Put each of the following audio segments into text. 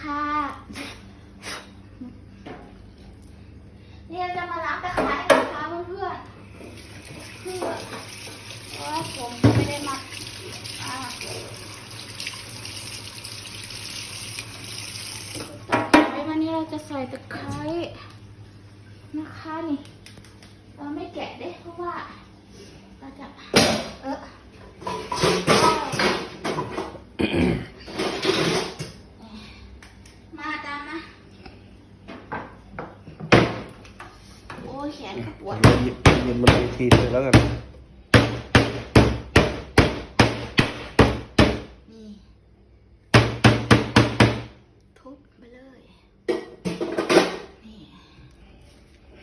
ค่ะนี่เราจะมาล้างตะไคร้นะคะเพื่อนเพื่อเพราะว่าผมไม่ได้มาอ่าตะไคร้วันนี้เราจะใส่ตะไคร้นะคะนี่ เราไม่แกะได้เพราะว่าเราจะเออ มาตามมาโอ้ยแขนก็ ปวดหยิบหยิบมันไปทีเลยแล้วกันนี่ทุบไปเลย นี่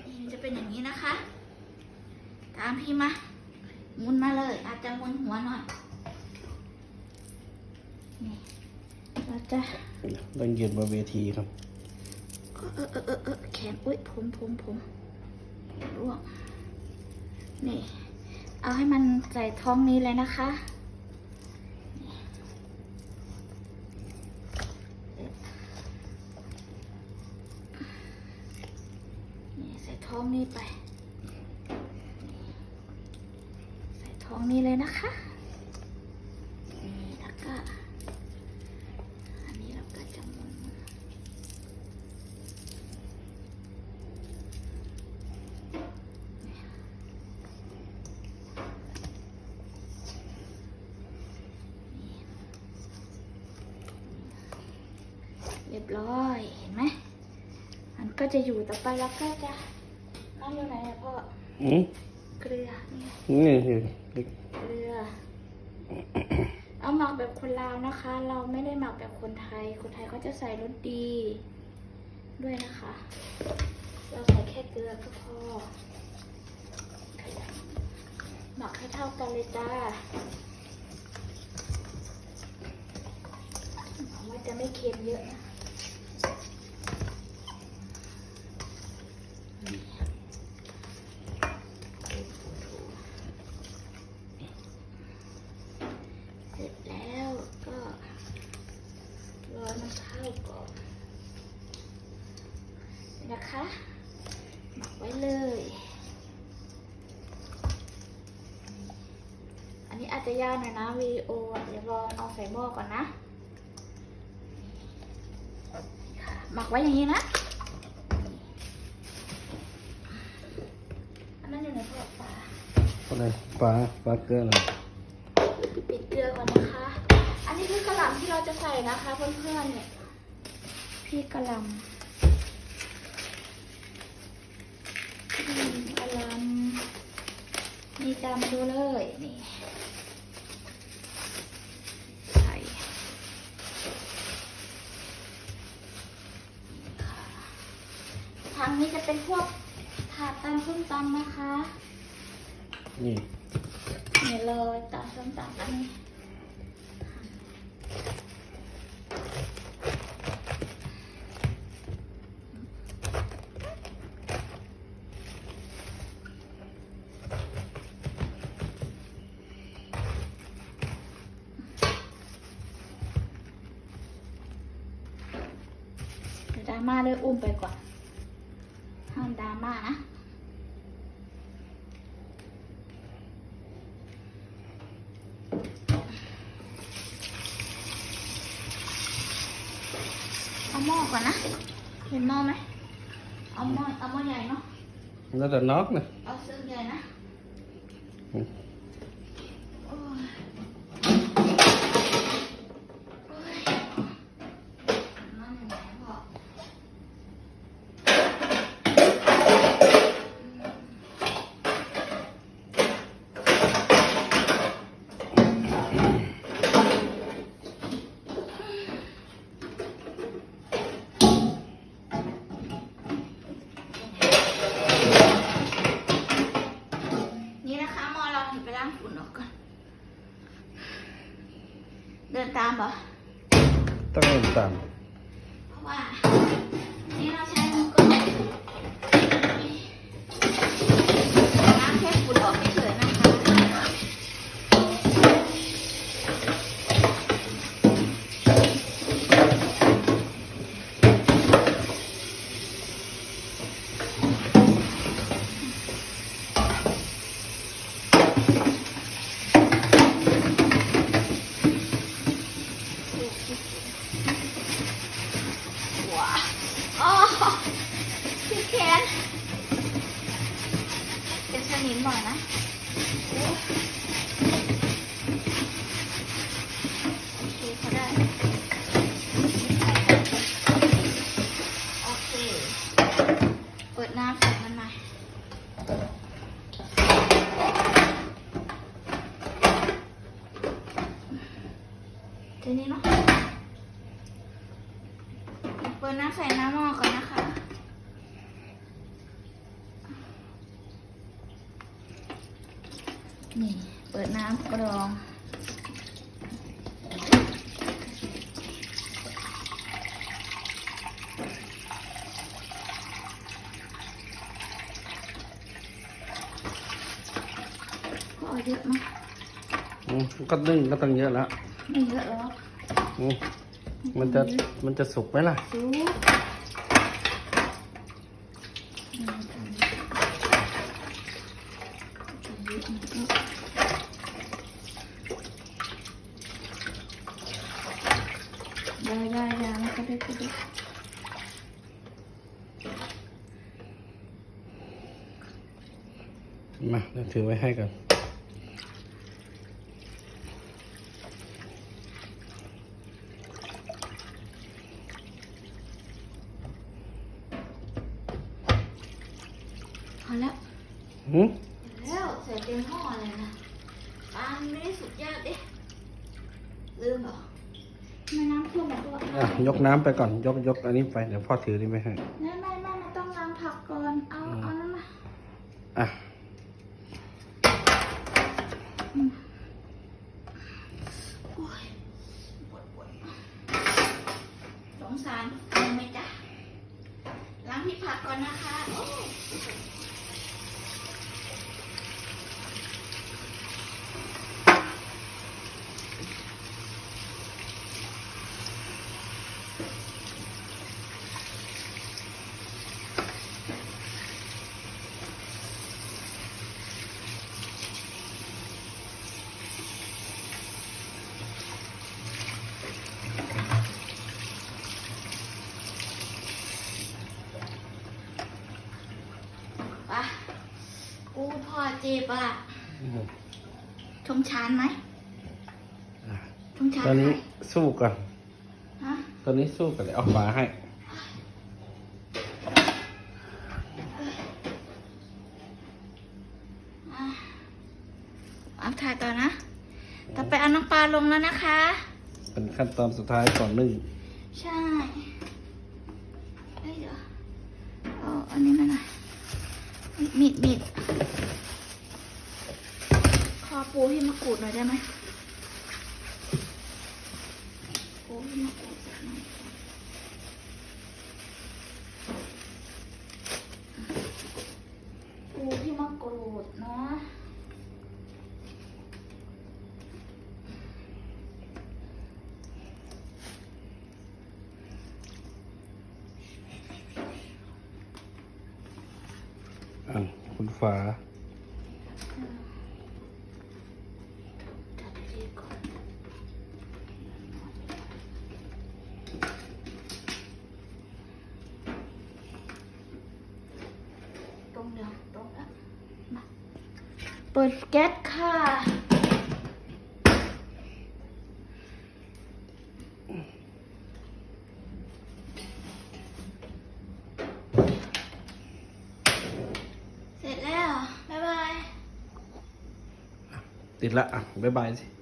นี่มันจะเป็นอย่างนี้นะคะ ตามพี่มาหมุนมาเลย อาจจะหมุนหัวหน่อย นี่เราจะต้องยืนบนเวทีครับ เออเออเออเออแขนอุ้ยผมผมผม ร่วงนี่เอาให้มันใส่ท้องนี้เลยนะคะนี่ใส่ท้องนี้ไป ใส่ท้องนี้เลยนะคะ นี่แล้วก็ อันนี้เราก็จะหมุน เรียบร้อยเห็นไหมมันก็จะอยู่ต่อไปแล้วก็จะน้ำอยู่ไหนอะพ่ออืมเกลือนี่นี่คือเกลือ เอาหมักแบบคนลาวนะคะ เราไม่ได้หมักแบบคนไทย คนไทยเขาจะใส่รสดี ด้วยนะคะ เราใส่แค่เกลือก็พอหมักให้เท่ากันเลยจ้าหวังว่าจะไม่เค็มเยอะนะ เสร็จแล้วก็รอมันเข้าก่อนนี่นะคะ หมักไว้เลย อั นนี้อาจจะยาวหน่อยนะวิดีโออะเดี๋ยวรอเอาใส่หม้อก่อนนะค่ะหมักไว้อย่างนี้นะอันนั้นอยู่ในพวกปลาอะไรปลาปลาเกลือหน่อยปิดเกลือก่อนนะคะ อันนี้คือกระหล่ำที่เราจะใส่นะคะเพื่อนๆเนี่ยพี่กระหล่ำพี่กระหล่ำนี่จำดูเลยนี่ ใส่ค่ะ ทางนี้จะเป็นพวกถาดตำส้มตำนะคะ นี่นี่เลยตาส้มตำอันนี้เดี๋ยวดราม่าเลยอุ้มไปก่อนห้า มดราม่านะเอาหม้อก่อนนะ เห็นหม้อไหมเอาหม้อเอาหม้อใหญ่เนาะแล้วแต่น็อกนะ เอาซึ่งใหญ่นะ อืม โอ้ยโอ้ยน้ำไหนพอนี่นะคะหม้อเราเห็นไปล้างฝุ่นออกก่อน เดินตามเหรอ ต้องเล่นตาม เพราะว่า นี่เราใช้มือก็ล้างแค่ฝุ่นออกเฉยๆนะคะ น หน่อยนะโอเคเขาได้โอเคเปิดน้ำใส่มันหน่อยทีนี้เนาะเปิดน้ำใส่น้ำหม้อก่อนนะคะ นี่ เปิดน้ำกรองก็เอาเยอะมั้ยอืมก็นึ่งก็ต้องเยอะแล้วไม่เยอะหรอกอืมมันจะมันจะสุกไหมล่ะ ซุปได้ได้ ได้แล้วก็ได้ก็ได้มาเดี๋ยวถือไว้ให้ก่อนพอแล้วหืมแล้วใส่เต็มหม้อเลยนะปลามันไม่ได้สุกยากดิลืมเหรอไม่น้ำท่วมหมดตัวอะยกน้ำไปก่อนยกยกอันนี้ไปเดี๋ยวพ่อถือนี่ไปให้ไม่ไม่ไม่ไม่ต้องล้างผักก่อน เอาเอานั่นมาอะโอ้ยปวดปวดสงสารเอาไหมจ๊ะล้างพี่ผักก่อนนะคะโอ้ย ไปกูพ่อ เจ็บอะอืมชมชานไหมอะชมชานตอนนี้ไหมสู้ก่อนฮะตอนนี้สู้กันเลยเอาฝาให้อะเอาถ่ายต่อนะ ต่อไปเอาน้ำปลาลงแล้วนะคะ เป็นขั้นตอนสุดท้ายก่อนนึ่ง ใช่เอ้ยเดี๋ยวเอาอันนี้มาหน่อยมีดมีดขอ ปูให้มะกรูดหน่อยได้ไหมปูให้มะกรูดสักหน่อยปูที่มะกรูดเนาะอะคุณฝา จัดดีก่อนตรงเดียวตรงแล้วมา เปิดแก๊สค่ะ เสร็จแล้ว บ๊ายบาย ติดละอะ บ๊ายบายสิ